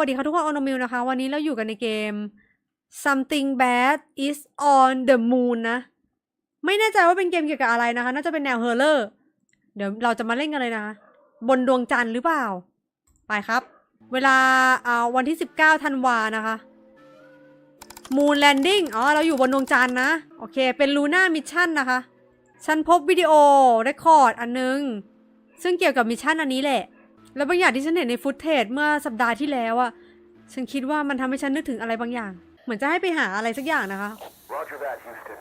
สวัสดีค่ะทุกคนออนมิวนะคะ วันนี้เราอยู่กันในเกม something bad is on the moon นะ ไม่แน่ใจว่าเป็นเกมเกี่ยวกับอะไรนะคะ น่าจะเป็นแนวเฮอร์เลอร์ เดี๋ยวเราจะมาเล่นกันเลยนะคะ บนดวงจันทร์หรือเปล่า ไปครับ เวลาอ่าวันที่ 19ธันวานะคะ moon landing อ๋อ เราอยู่บนดวงจันทร์นะ โอเค เป็นลูน่ามิชชั่นนะคะ ฉันพบวิดีโอเรคคอร์ดอันนึง ซึ่งเกี่ยวกับมิชชั่นอันนี้แหละ แล้วบางอย่างที่ฉันเห็นในฟุตเทจเมื่อสัปดาห์ที่แล้วอะฉันคิดว่ามันทำให้ฉันนึกถึงอะไรบางอย่าง เหมือนจะให้ไปหาอะไรสักอย่างนะคะ Roger that, Houston.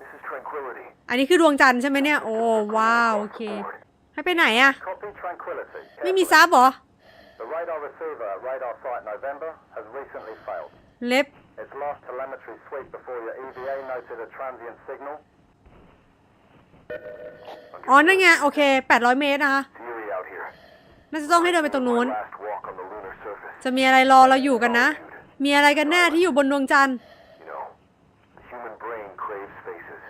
This is Tranquility. อันนี้คือดวงจันทร์ใช่ไหมเนี่ย โอ้ว้าว โอเค ให้ไปไหนอะ Copy Tranquility. ไม่มีซับเหรอ The radar receiver at radar site November has recently failed. เล็บ Its last telemetry sweep before your EVA noted a transient signal. อ๋อ นั่นไง โอเค 800 เมตรนะคะ It's eerie out here. น่าจะต้องให้เดินไปตรงนู้น Last walk on the lunar surface. จะมีอะไรรอเราอยู่กันนะ มีอะไรกันแน่ที่อยู่บนดวงจันทร์ You know, the human brain craves faces,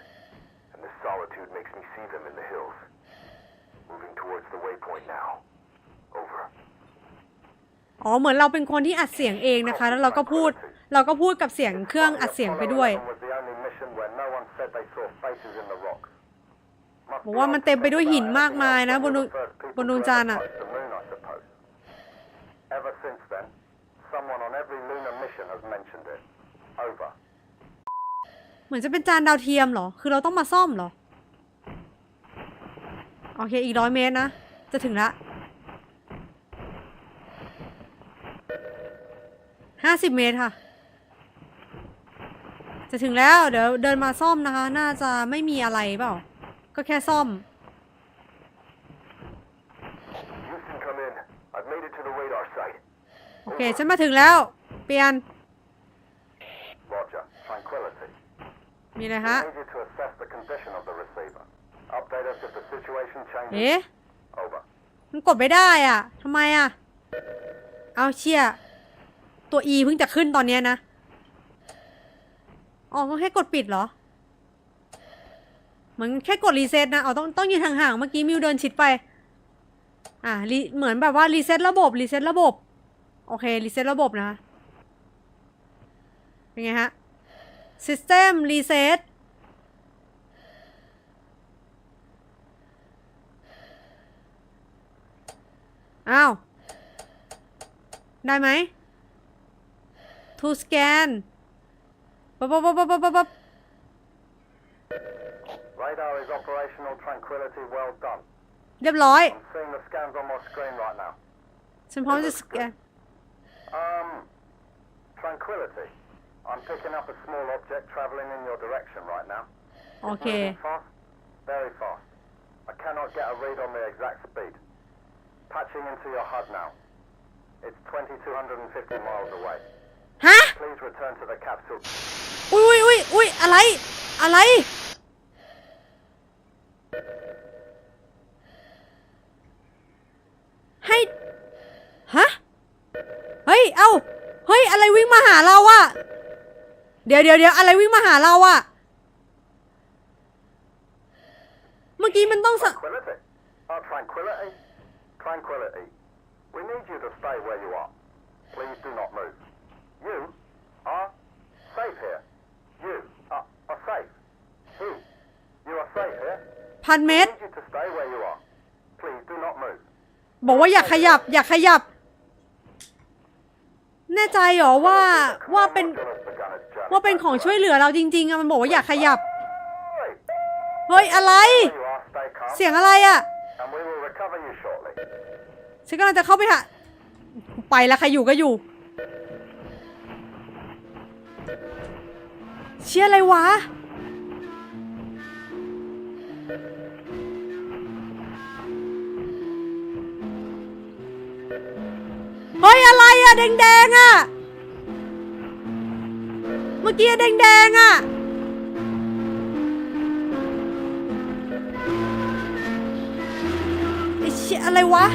and this solitude makes me see them in the hills. Moving towards the waypoint now. Over. อ๋อ เหมือนเราเป็นคนที่อัดเสียงเองนะคะ แล้วเราก็พูด เราก็พูดกับเสียงเครื่องอัดเสียงไปด้วย was the only mission where no one said they saw faces in the rocks. Must บอก be ว่ามันเต็มไปด้วยหินมากมายนะบนดวง the first people บนดวง to จัน ever ทร์อะ touch the moon, I suppose. Ever since then, someone on every lunar mission has mentioned it. Over. เหมือนจะเป็นจานดาวเทียมเหรอ คือเราต้องมาซ่อมเหรอ โอเค อีกร้อยเมตรนะ จะถึงละห้าสิบเมตรค่ะ จะถึงแล้ว เดี๋ยวเดินมาซ่อมนะคะ น่าจะไม่มีอะไรเปล่า ก็แค่ซ่อม Houston, come in. I've made it to the radar site. โอเค ฉันมาถึงแล้ว เปลี่ยน Roger. Tranquility. มีอะไร I ฮะ need you to assess the condition of the receiver. Update us if the situation changes. เอ๊ะ Over. มันกดไม่ได้อะทำไมอะ เอาเชี่ย ตัว E เพิ่งจะขึ้นตอนเนี้ยนะ อ๋อก็แค่กดปิดเหรอ เหมือนแค่กดรีเซ็ตนะอ๋อต้องต้องยืนห่างๆ เมื่อกี้มิวเดินชิดไป อ่ารีเหมือนแบบว่ารีเซ็ตระบบรีเซ็ตระบบ โอเครีเซ็ตระบบนะ เป็นไงฮะ System Reset อ้าว ได้ไหม to scan ปั๊บปั๊บปั๊บปั๊บปั๊บปั๊บ Radar is operational. Tranquility. Well done. เรียบร้อย I'm seeing the scans on my screen right now. ฉันพร้อมจะสแกน Um, tranquility. I'm picking up a small object traveling in your direction right now. โอเค Moving fast? Very fast. I cannot get a read on the exact speed. Patching into your HUD now. It's 2,250 miles away. ฮะ Please return to the capsule. อุ้ยอุ้ยอุ้ยอะไร อะไร เดี๋ยวเดี๋ยวเดี๋ยวอะไรวิ่งมาหาเราอะเมื่อกี้มันต้องสะ Tranquility. Oh, tranquility. Tranquility. We need you to stay where you are. Please do not move. You are safe here. You are, are safe. Who? You are safe here. พันเม We ตร need you to stay where you are. Please do not move. บอกว่าอย่าขยับ อย่าขยับ แน่ใจเหรอว่าว่าเป็น Command module has begun its journey ว่าเป็นของช่วยเหลือเราจริงๆอะมันบอกว่าอย่าขยับ เฮ้ย อะไร เสียงอะไรอะฉันกำลังจะเข้าไปหาไปแล้วใครอยู่ก็อยู่ เชื่ออะไรวะ เฮ้ย อะไรอะแดงๆอะ เมื่อกี้แดงๆอะไอ้เชี่ยอะไรวะ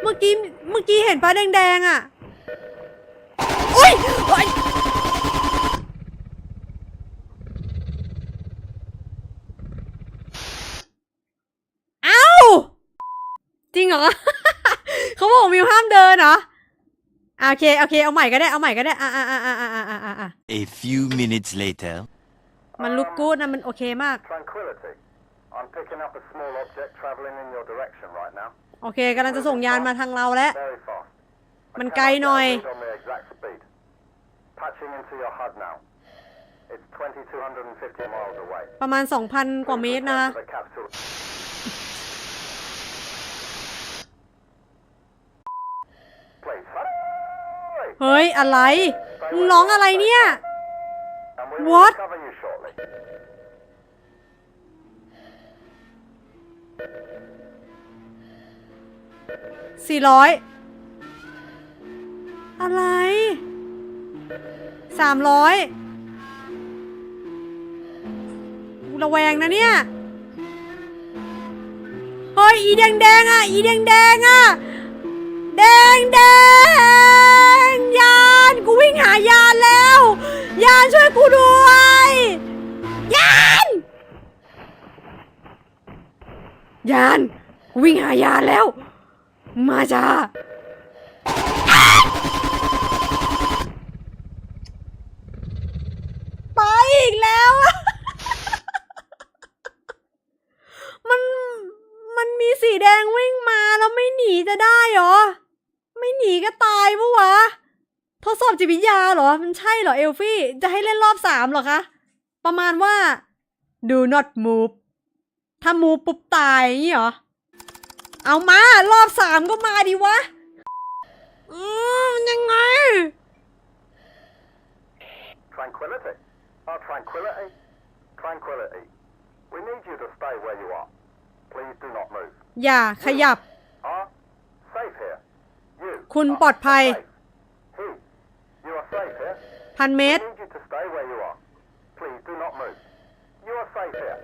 เมื่อกี้เมื่อกี้เห็นปลาแดงๆอะอุ้ยเฮ้ยเอ้างเหรอ เขาบอกมิวห้ามเดินเหรอ อะโอเคโอเคเอาใหม่ก็ได้เอาใหม่ก็ได้อะอะอะอะอะอะอะอะ A few minutes later. มันลุกกูดนะมันโอเคมาก Tranquility. I'm picking up a small object traveling in your direction right now. โอเคกำลังจะส่งยานมาทางเราแล้ว Very fast. I มัน cannot ไกลหน่อย get a read on the exact speed. Patching into your HUD now. It's 2,250 miles away. ประมาณ 2,000 กว่าเมตรนะคะ The capital. Please, hurry! เฮ้ย อะไร มึงร้องอะไรเนี่ย What สี่ร้อยอะไรสามร้อยระแวงนะเนี่ย เฮ้ย อีแดงแดงอะ อีแดงแดงอะ แดงแดงาน วิ่งหายานแล้ว มาจ้าไปอีกแล้วอะมัน มันมีสีแดงวิ่งมาแล้วไม่หนีจะได้เหรอ ไม่หนีก็ตายปะวะ ทดสอบจิตวิทยาเหรอ มันใช่เหรอเอลฟี่ จะให้เล่นรอบสามเหรอคะ ประมาณว่า do not move ถ้า move ปุ๊บตายอย่างนี้เหรอ เอามารอบสามก็มาดิวะ อืมยังไง Tranquility. Oh, tranquility. Tranquility. We need you to stay where you are. Please do not move. อย่าขยับ Are safe here. You. คุณ are ปลอดภัย safe. He. You are safe here. พันเม We ตร need you to stay where you are. Please do not move. You are safe here.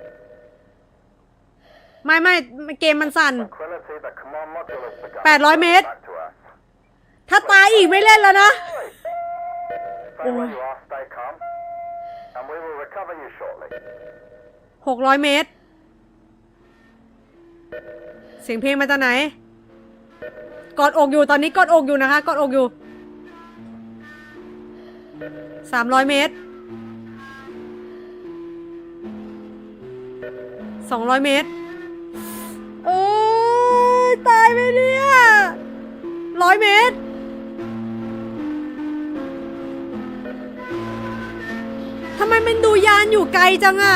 ไม่ไม่เกมมันสั่น Tranquility. The command module has begun. 800 เมตร Back to Earth. ถ้าตายอีกไม่เล่นแล้วนะ Stay where you are. Stay calm. And we will recover you shortly. หกร้อยเมตร เสียงเพลงมาจากไหน กอดอกอยู่ตอนนี้กอดอกอยู่นะคะ กอดอกอยู่สามร้อยเมตรสองร้อยเมตร เมตร ทำไมมันดูยานอยู่ไกลจังอะ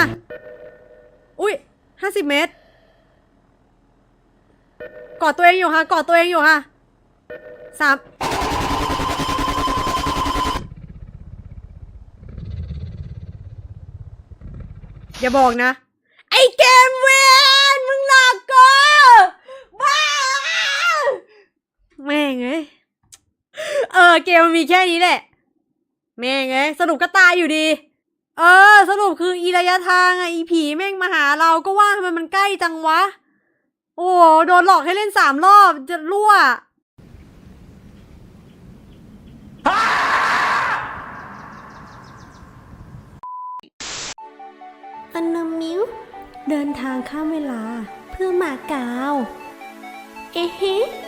อุ้ยห้าสิบเมตรกอดตัวเองอยู่ค่ะกอดตัวเองอยู่ค่ะสามอย่าบอกนะ ไอ้เกมเวนมึงหลอกกูบ้า แม่ งเอ้ยเออ เกมมันมีแค่นี้แหละ แม่งเอ้ยสรุปก็ตายอยู่ดี เออ สรุปคืออีระยะทางอะอีผีแม่งมาหาเราก็ว่าทำไมมันใกล้จังวะ โอ้โหโดนหลอกให้เล่นสามรอบจะรั่วอันนามิวเดินทางข้ามเวลาเพื่อมาเกาว เอ๊ะ